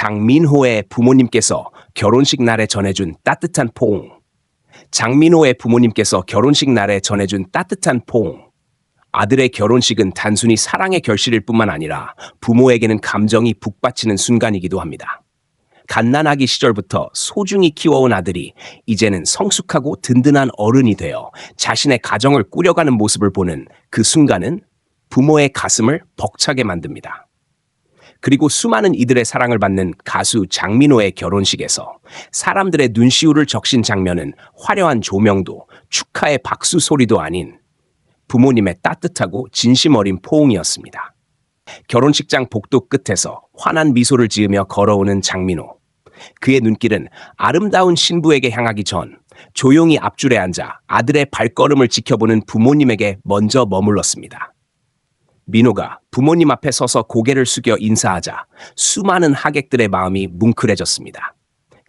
장민호의 부모님께서 결혼식 날에 전해준 따뜻한 포옹. 장민호의 부모님께서 결혼식 날에 전해준 따뜻한 포옹. 아들의 결혼식은 단순히 사랑의 결실일 뿐만 아니라 부모에게는 감정이 북받치는 순간이기도 합니다. 갓난아기 시절부터 소중히 키워온 아들이 이제는 성숙하고 든든한 어른이 되어 자신의 가정을 꾸려가는 모습을 보는 그 순간은 부모의 가슴을 벅차게 만듭니다. 그리고 수많은 이들의 사랑을 받는 가수 장민호의 결혼식에서 사람들의 눈시울을 적신 장면은 화려한 조명도 축하의 박수 소리도 아닌 부모님의 따뜻하고 진심 어린 포옹이었습니다. 결혼식장 복도 끝에서 환한 미소를 지으며 걸어오는 장민호. 그의 눈길은 아름다운 신부에게 향하기 전 조용히 앞줄에 앉아 아들의 발걸음을 지켜보는 부모님에게 먼저 머물렀습니다. 민호가 부모님 앞에 서서 고개를 숙여 인사하자 수많은 하객들의 마음이 뭉클해졌습니다.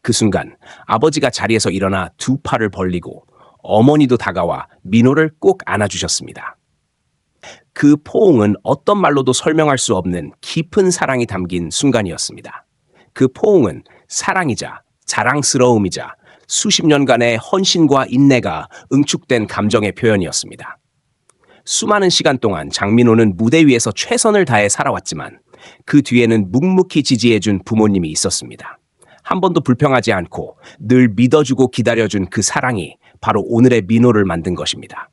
그 순간 아버지가 자리에서 일어나 두 팔을 벌리고 어머니도 다가와 민호를 꼭 안아주셨습니다. 그 포옹은 어떤 말로도 설명할 수 없는 깊은 사랑이 담긴 순간이었습니다. 그 포옹은 사랑이자 자랑스러움이자 수십 년간의 헌신과 인내가 응축된 감정의 표현이었습니다. 수많은 시간 동안 장민호는 무대 위에서 최선을 다해 살아왔지만 그 뒤에는 묵묵히 지지해준 부모님이 있었습니다. 한 번도 불평하지 않고 늘 믿어주고 기다려준 그 사랑이 바로 오늘의 민호를 만든 것입니다.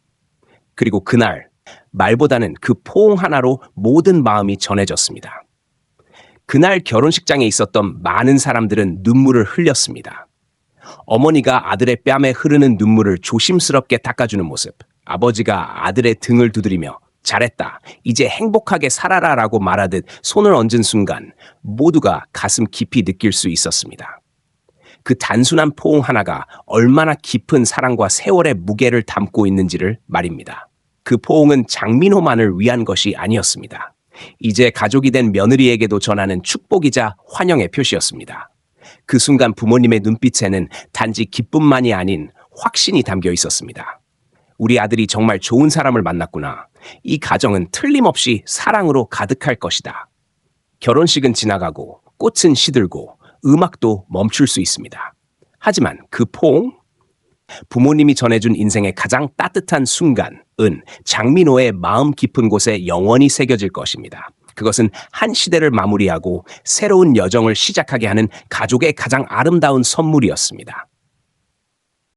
그리고 그날 말보다는 그 포옹 하나로 모든 마음이 전해졌습니다. 그날 결혼식장에 있었던 많은 사람들은 눈물을 흘렸습니다. 어머니가 아들의 뺨에 흐르는 눈물을 조심스럽게 닦아주는 모습, 아버지가 아들의 등을 두드리며 잘했다. 이제 행복하게 살아라 라고 말하듯 손을 얹은 순간 모두가 가슴 깊이 느낄 수 있었습니다. 그 단순한 포옹 하나가 얼마나 깊은 사랑과 세월의 무게를 담고 있는지를 말입니다. 그 포옹은 장민호만을 위한 것이 아니었습니다. 이제 가족이 된 며느리에게도 전하는 축복이자 환영의 표시였습니다. 그 순간 부모님의 눈빛에는 단지 기쁨만이 아닌 확신이 담겨 있었습니다. 우리 아들이 정말 좋은 사람을 만났구나. 이 가정은 틀림없이 사랑으로 가득할 것이다. 결혼식은 지나가고 꽃은 시들고 음악도 멈출 수 있습니다. 하지만 그 포옹? 부모님이 전해준 인생의 가장 따뜻한 순간은 장민호의 마음 깊은 곳에 영원히 새겨질 것입니다. 그것은 한 시대를 마무리하고 새로운 여정을 시작하게 하는 가족의 가장 아름다운 선물이었습니다.